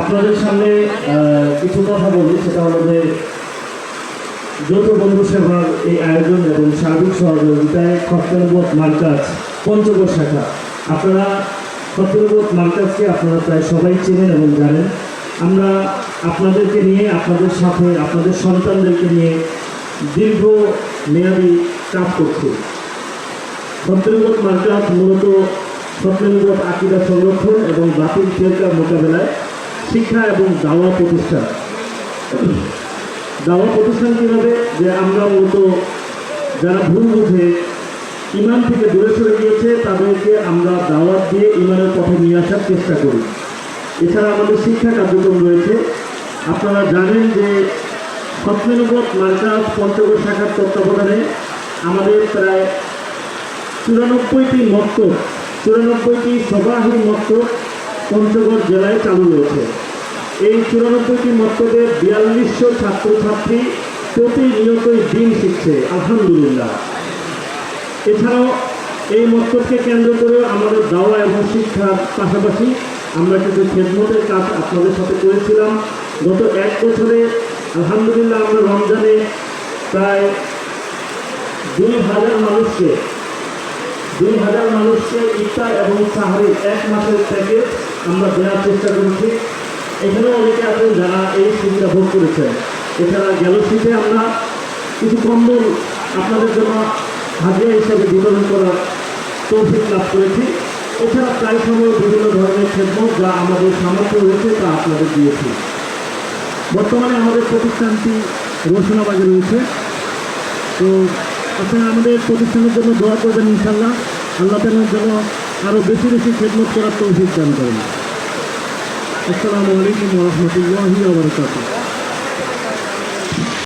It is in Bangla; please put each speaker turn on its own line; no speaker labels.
আপনাদের সামনে কিছু কথা বলি, সেটা হলো যে যৌথ বন্ধু সেবার এই আয়োজন এবং সার্বিক সহযোগিতায় খতনবোধ মার্কাজ পঞ্চগড় শাখা। আপনারা খতনবোধ মার্কাজকে আপনারা প্রায় সবাই চেনেন এবং জানেন। আমরা আপনাদেরকে নিয়ে, আপনাদের সাথে, আপনাদের সন্তানদেরকে নিয়ে দীর্ঘ মেয়াদী কাজ করছি। সত্যেন্দ্রনাথ মার্কাজ মূলত সত্যেন্দ্রনাথ আকিদা সংরক্ষণ এবং বাতিল ফেরকার মোকাবেলায় শিক্ষা এবং দাওয়া প্রতিষ্ঠান। দাওয়া প্রতিষ্ঠান কীভাবে? যে আমরা মূলত যারা ভুল বুঝে ইমান থেকে দূরে সরে গিয়েছে, তাদেরকে আমরা দাওয়াত দিয়ে ইমানের পথে নিয়ে আসার চেষ্টা করি। এছাড়া আমাদের শিক্ষা কার্যক্রম রয়েছে। আপনারা জানেন যে সত্যেন্দ্রনাথ মার্কাজ পঞ্চগড় শাখার তত্ত্বাবধানে আমাদের প্রায় চুরানব্বইটি মক্তব চুরানব্বইটি সবাহী মক্তব পঞ্চগড় জেলায় চালু রয়েছে। এই চুরানব্বইটি মক্তবের বিয়াল্লিশশো ছাত্রছাত্রী প্রতিনিয়তই দিন শিখছে, আলহামদুলিল্লাহ। এছাড়াও এই মক্তবকে কেন্দ্র করে আমাদের দাওয়া এবং শিক্ষার পাশাপাশি আমরা কিছু খেদমতের কাজ আপনাদের সাথে করেছিলাম। গত এক বছরে, আলহামদুলিল্লাহ, আমরা রমজানে প্রায় দুই হাজার মানুষকে দুই হাজার মানুষকে ইফতার এবং সাহারি এক মাসের প্যাকেজ আমরা দেওয়ার চেষ্টা করেছি। এখানেও অনেকে আছেন যারা এই সুবিধা ভোগ করেছেন। এছাড়া গেল শীতে আমরা কিছু কম্বল আপনাদের জন্য হাজিরা হিসাবে বিতরণ করার তৌফিক লাভ করেছি। এছাড়া প্রায় সময় বিভিন্ন ধরনের খেদমত যা আমাদের সামর্থ্য রয়েছে তা আপনাদের দিয়েছি। বর্তমানে আমাদের প্রতিষ্ঠানটি রোশনাবাগে রয়েছে। তো আপনারা আমাদের প্রতিষ্ঠানের জন্য দোয়া করবেন ইনশাল্লাহ আল্লাহ তালার জন্য আরও বেশি বেশি খেদমত করার তৌফিক দান করেন। আসসালামু আলাইকুম রহমতুল্লাহি